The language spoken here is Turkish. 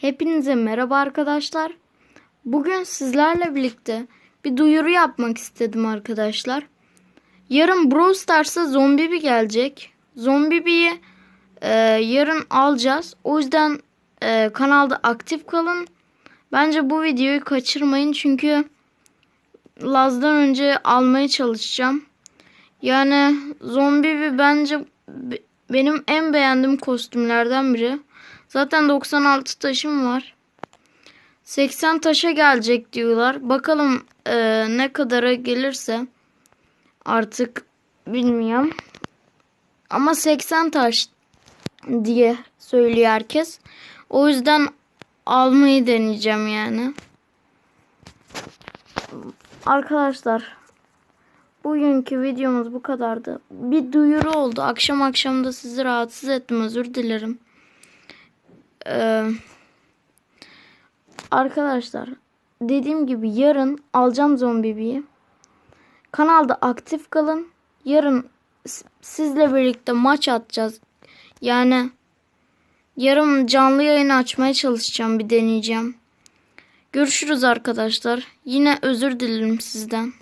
Hepinize merhaba arkadaşlar. Bugün sizlerle birlikte bir duyuru yapmak istedim arkadaşlar. Yarın Brawl Stars'a Zombibi gelecek. Zombibi'yi e, yarın alacağız. O yüzden e, kanalda aktif kalın. Bence bu videoyu kaçırmayın çünkü Laz'dan önce almaya çalışacağım. Yani Zombibi bence be- benim en beğendiğim kostümlerden biri. Zaten 96 taşım var. 80 taşa gelecek diyorlar. Bakalım e, ne kadara gelirse artık bilmiyorum. Ama 80 taş diye söylüyor herkes. O yüzden almayı deneyeceğim yani. Arkadaşlar bugünkü videomuz bu kadardı. Bir duyuru oldu. Akşam akşam da sizi rahatsız ettim. Özür dilerim. Ee, arkadaşlar dediğim gibi yarın alacağım zombibiyi. Kanalda aktif kalın. Yarın sizle birlikte maç atacağız. Yani yarın canlı yayın açmaya çalışacağım. Bir deneyeceğim. Görüşürüz arkadaşlar. Yine özür dilerim sizden.